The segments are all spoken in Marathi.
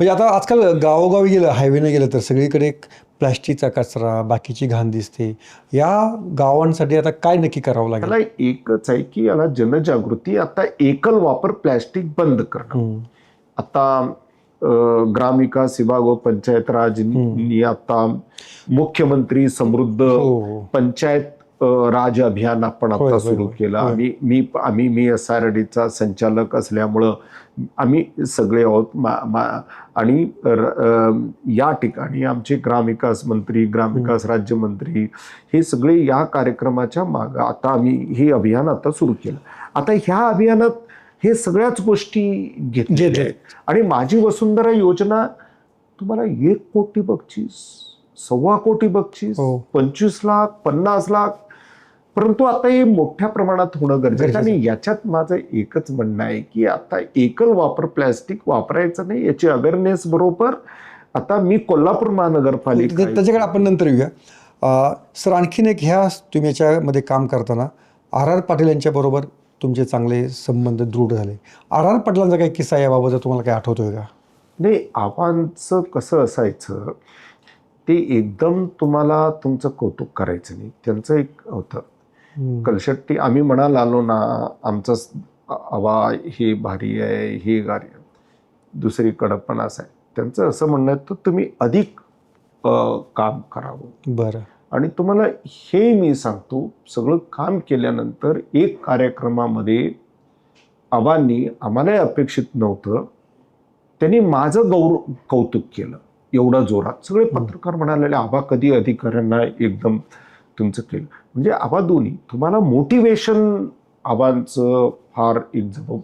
म्हणजे आता आजकाल गावोगावी गेलं हायवेने गेलं तर सगळीकडे प्लॅस्टिकचा कचरा बाकीची घाण दिसते. या गावांसाठी आता काय नक्की करावं लागेल? एकच आहे की याला जनजागृती आता एकल वापर प्लॅस्टिक बंद करणं. आता ग्रामविकास विभाग व पंचायत राज आता मुख्यमंत्री समृद्ध हो हो. पंचायत राज अभियान आपण आता सुरू. केलं. आम्ही मी आम्ही मी एस आर चा संचालक असल्यामुळं आम्ही सगळे आहोत आणि या ठिकाणी आमचे ग्रामविकास मंत्री ग्रामविकास राज्यमंत्री हे सगळे या कार्यक्रमाच्या माग आता आम्ही हे अभियान आता सुरू केलं आता ह्या अभियानात हे सगळ्याच गोष्टी घेतल्या. आहेत आणि माझी वसुंधरा योजना तुम्हाला एक कोटी बक्षीस सव्वा कोटी बक्षीस हो. पंचवीस लाख पन्नास लाख परंतु आता हे मोठ्या प्रमाणात होणं गरजेचं आणि याच्यात माझं एकच म्हणणं आहे की आता एकल वापर प्लॅस्टिक वापरायचं नाही याची अवेअरनेस बरोबर. आता मी कोल्हापूर महानगरपालिका त्या- त्याच्याकडे आपण नंतर येऊया. अं, सर आणखीन एक ह्या तुम्ही याच्यामध्ये काम करताना आर आर पाटील यांच्याबरोबर तुमचे चांगले संबंध दृढ झाले. आर आर पाटलांचा काही किस्सा याबाबत तुम्हाला काही आठवतोय का? नाही आव्हानचं कसं असायचं ते एकदम तुम्हाला तुमचं कौतुक करायचं नाही. त्यांचं एक होतं. कलशट्टी आम्ही म्हणाल आलो ना आमचं हवा हे भारी आहे हे गारी आहे. दुसरीकडं पण असं आहे. त्यांचं असं म्हणणं आहे तर तुम्ही अधिक काम करावं. बरं. आणि तुम्हाला हे मी सांगतो सगळं काम केल्यानंतर एक कार्यक्रमामध्ये आबांनी आम्हालाही अपेक्षित नव्हतं. त्यांनी माझं गौरव कौतुक केलं. एवढं जोरात. सगळे पत्रकार म्हणालेले आबा कधी अधिकाऱ्यांना एकदम तुमचं केलं म्हणजे आबा दोन्ही. तुम्हाला मोटिवेशन आबांचं फार एक जब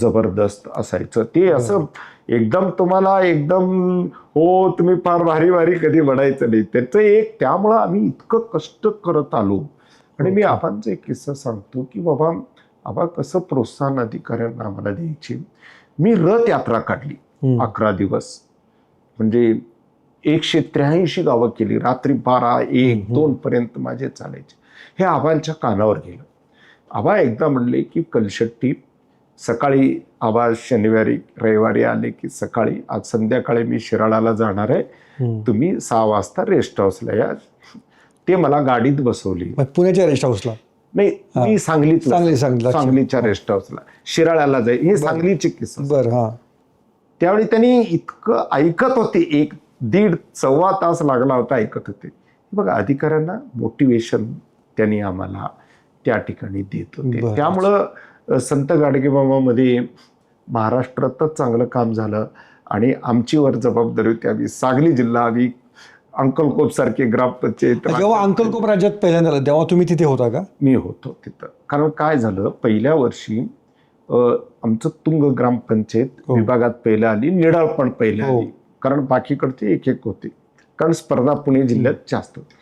जबरदस्त असायचं. ते असं एकदम तुम्हाला एकदम हो तुम्ही फार भारी भारी कधी म्हणायचं नाही. त्याचं एक त्यामुळं आम्ही इतकं कष्ट करत आलो. आणि मी आबांचा एक किस्सा सांगतो की बाबा आबा कसं प्रोत्साहन अधिकाऱ्यांना आम्हाला द्यायची? मी रथ यात्रा काढली. अकरा दिवस. म्हणजे एकशे त्र्याऐंशी गावं केली. रात्री बारा एक दोन पर्यंत माझे चालायचे. हे आबांच्या कानावर गेलं. आबा एकदा म्हणले की कलशट्टी सकाळी आबा शनिवारी रविवारी आले की सकाळी आज संध्याकाळी मी शिराळाला जाणार आहे. तुम्ही सहा वाजता रेस्ट हाऊसला या. ते मला गाडीत बसवली. पुण्याच्या रेस्ट हाऊसला नाही मी सांगलीत सांगली. सांगलीच्या रेस्ट हाऊसला शिराळ्याला जाईल हे सांगलीचे किस्सा. बरं त्यावेळी त्यांनी इतकं ऐकत होते एक दीड सव्वा तास लागला होता ऐकत होते. बघा अधिकाऱ्यांना मोटिवेशन त्यांनी आम्हाला त्या ठिकाणी देत होते. त्यामुळं संत गाडगेबाबामध्ये महाराष्ट्रातच चांगलं काम झालं आणि आमचीवर जबाबदारी होती. आम्ही सांगली जिल्हा आम्ही अंकलकोप सारखे ग्रामपंचायत जेव्हा अंकलकोप राज्यात पहिल्यांदा आलं तेव्हा तुम्ही तिथे होता का? मी होतो तिथं. कारण काय झालं पहिल्या वर्षी आमचं तुंग ग्रामपंचायत हो. विभागात पहिलं आली निडाळ पण पहिले हो. आली. कारण बाकीकडचे एक एक होते. कारण स्पर्धा पुणे जिल्ह्यात जास्त होती.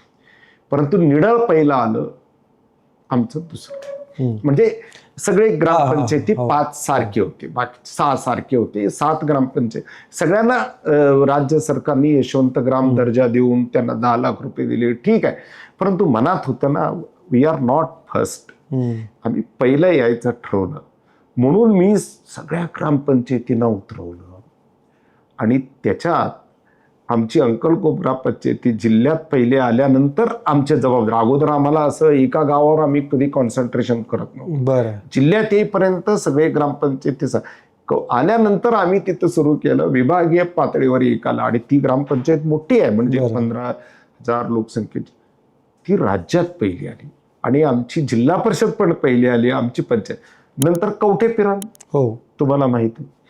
परंतु निडाळ पहिलं आलं आमचं दुसरं. म्हणजे सगळे ग्रामपंचायती हो. पाच सारखे होते. बाकी सहा सारखे होते. सात ग्रामपंचायत. सगळ्यांना राज्य सरकारने यशवंत ग्राम दर्जा देऊन त्यांना दहा लाख रुपये दिले. ठीक आहे. परंतु मनात होतं ना वी आर नॉट फर्स्ट. आम्ही पहिलं यायचं ठरवलं. म्हणून मी सगळ्या ग्रामपंचायतींना उतरवलं. आणि त्याच्यात आमची अंकल कोपरा पंचायती जिल्ह्यात पहिले आल्यानंतर आमच्या जबाबदार. अगोदर आम्हाला असं एका गावावर आम्ही कधी कॉन्सन्ट्रेशन करत नव्हतो. बरं. जिल्ह्यात येईपर्यंत सगळे ग्रामपंचायती स- क- आल्यानंतर आम्ही तिथं सुरू केलं. विभागीय पातळीवर एक आला आणि ती ग्रामपंचायत मोठी आहे म्हणजे. पंधरा हजार लोकसंख्येची. ती राज्यात पहिली आली. आणि आमची जिल्हा परिषद पण पहिली आली आमची पंचायत. नंतर कवठे पिराण हो. तुम्हाला माहिती. आहे.